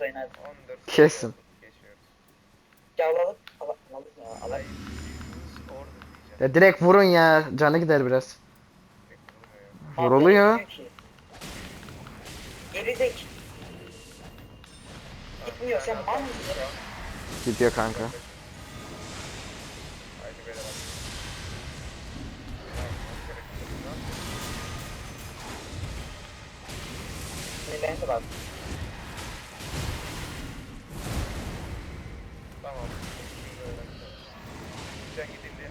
oyunu hadi. 14. Kesin. Geçiyoruz. Gel alalım. Al- Alalım ya. Alalım. Ya direkt vurun ya. Canı gider biraz. Vuruluyor. Ki. Geri zek. Gitmiyor sen mal mısın? Gidiyor kanka. Haydi beyler hadi. Sinirlendi bak. Sen gidildi.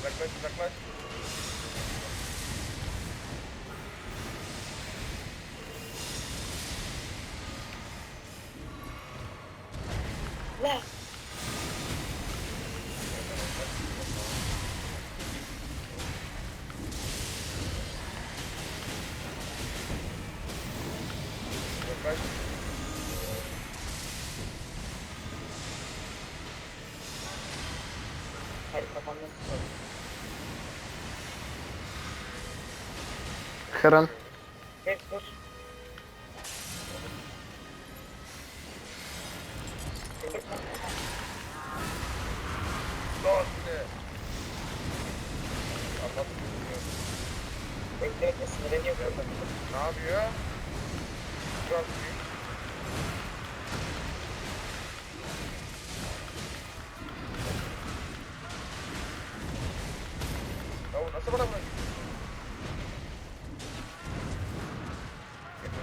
Uzaklaş uzaklaş. Hadi kafanı sıkalım. Kırın. Hep? Anladım. Bekle bekle sinirleniyor. Ne yapıyor? Çok iyi. Nasıl bana bırak?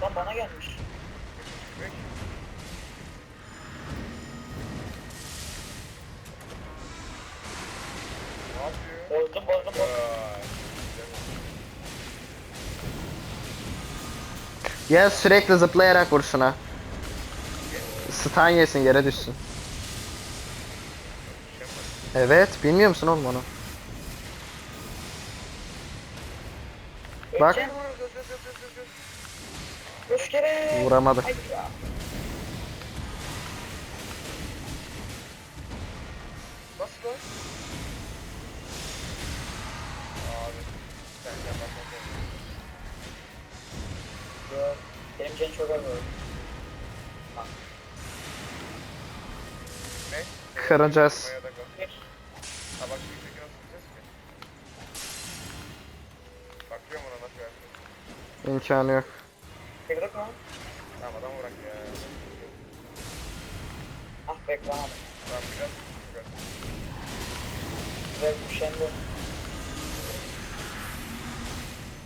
Lan bana gelmiş. Ne yapıyor? Bozdum bozdum bozdum. Ya sürekli zıplayarak vur şuna. Stun yesin yere düşsün. Evet bilmiyor musun oğlum onu? Bak. Üç kere. Vuramadı. Hayır ya. Nasıl? Abi. Senden bakmak Yok. Benim canım çok. Ne? Kıracağız. İmkanı yok. Kırdık mı? Tamam adam bırak ya. Ah bekle abi. Tamam biraz. Güzel üşendi.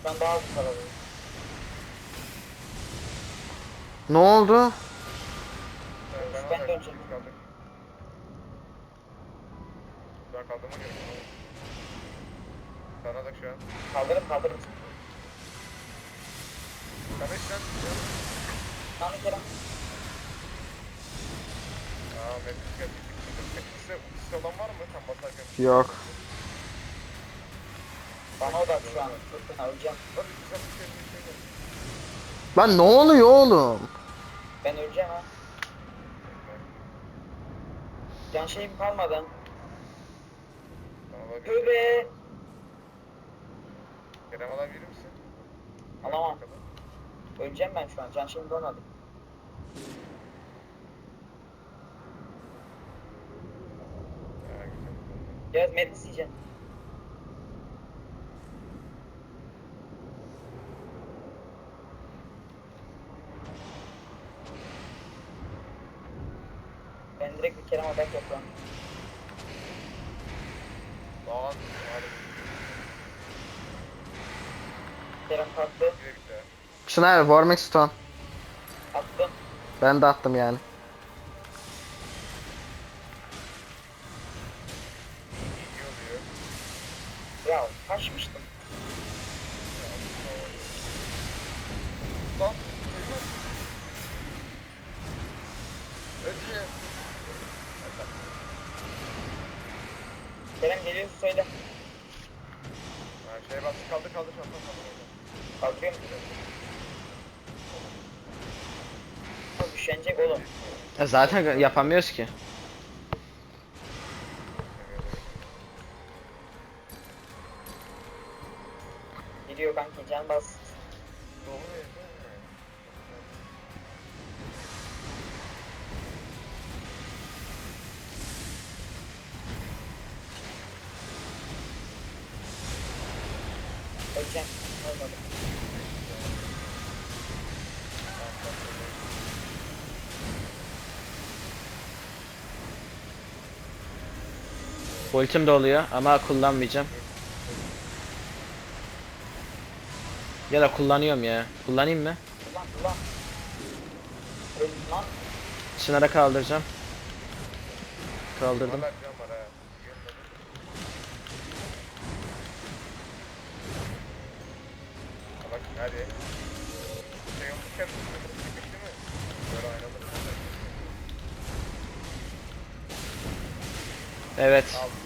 Ben daha hızlı sarılıyorum. Ne oldu? Ben, Ben döneceğim. kaldık. Ben kaldım mı diyorum. Sana da şu an. Kaldırıp kaldırıp. Sana işte. Tamam Kerem. Aa Metis geldi. Metis'e ultisi olan var mı? Tam basarken. Yok. Bana o da şu an. Çok fena öleceğim. Hadi güzel bir şey bir şey. gel. Lan ne oluyor oğlum? Ben öleceğim ha. Can şeyim alabilir. Tövbe. Kerem alabilir misin? Alamam. Öleceğim ben şu an. Can. Ha, güzel. Biraz Metis yiyeceğim. Ben direkt bir Kerem atak yapıyorum. Hadi. Kerem kalktı. Güle gitti. Ha. Çınar Warming Stone. Attım. Ben de attım yani. Ya kaçmıştım. Lan. Ötüyor. Kerem geliyorsa söyle. Ha, şey bas kaldı kaldı kaldı kaldı. Kaldırıyor musun? Üşenecek oğlum. E zaten yapamıyoruz ki. Gidiyor kanki can bas. Doğru Ultim de oluyor ama kullanmayacağım. Ya da kullanıyorum ya. Kullanayım mı? Ulan ulan. Öldüm lan. Çınar'a kaldıracağım. Kaldırdım. Hala can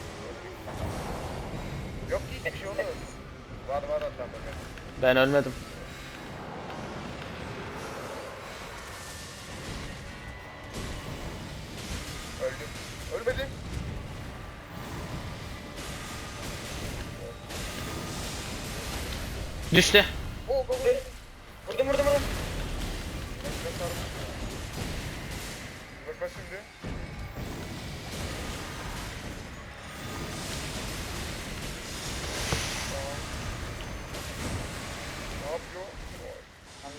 Hiçbir şey olmaz. Var var adam bakın. Ben ölmedim. Öldüm. Ölmedim. Düştü. Oo go go. Vurdum vurdum vurdum. Bakma şimdi. Tamam. Ne yapıyor? Oy.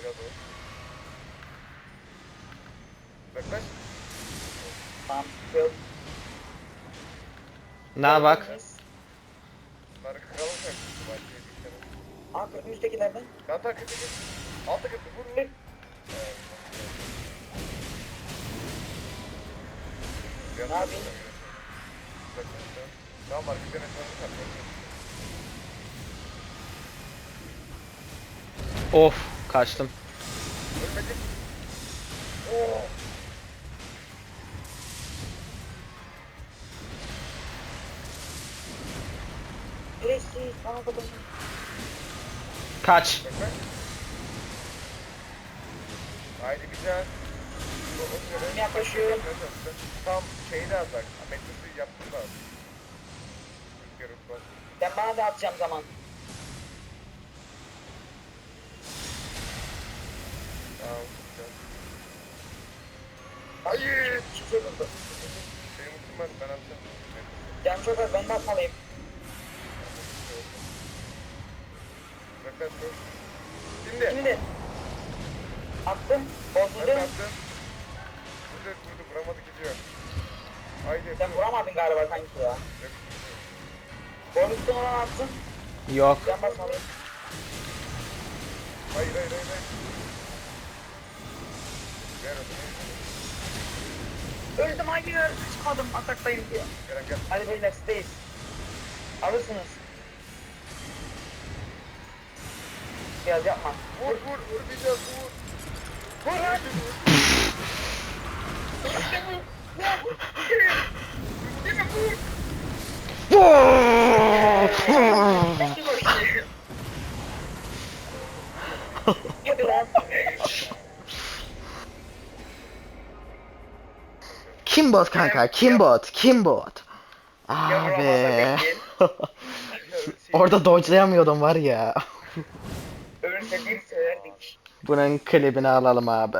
Biraz o. Yaklaş. Tamam. Yok. Na bak. Bunları kıralım bir şey kırdım üsttekilerden. Ben takip edeyim. Altta kırdı. Vur vur. Yapayım? Tamam sonra takip Of kaçtım. Ölmedim. Oo. Birisi bana kapatın. Kaç. Bak bak. Haydi güzel. Yaklaşıyorum. Tam şeyi de atak. Ametlisi yaptım da. Ben bana da atacağım zaman. Tamam. Hayır. Buldu. Benim. Ben atacağım. Canım çok az ben de atmalıyım. Bak dur. Şimdi. Şimdi. Attım. Bozuldu. attım. Vurdu vurdu. Vuramadı gidiyor. Haydi. Sen vuramadın galiba sanki ya. Bonustan olan attın. Yok. Ben basmalıyım. Hayır hayır hayır. hayır. Ver onu. Öldüm hayır. Çıkmadım ataktayım diye. Gel gel. Hadi beyler sideyiz. Alırsınız. Biraz yapma. Vur vur vur bir daha vur. Vur lan. Hadi lan. Kim bot kanka? Kim bot? Kim bot? Abi. Orada dodge'layamıyordum var ya. Bunun klibini alalım abi.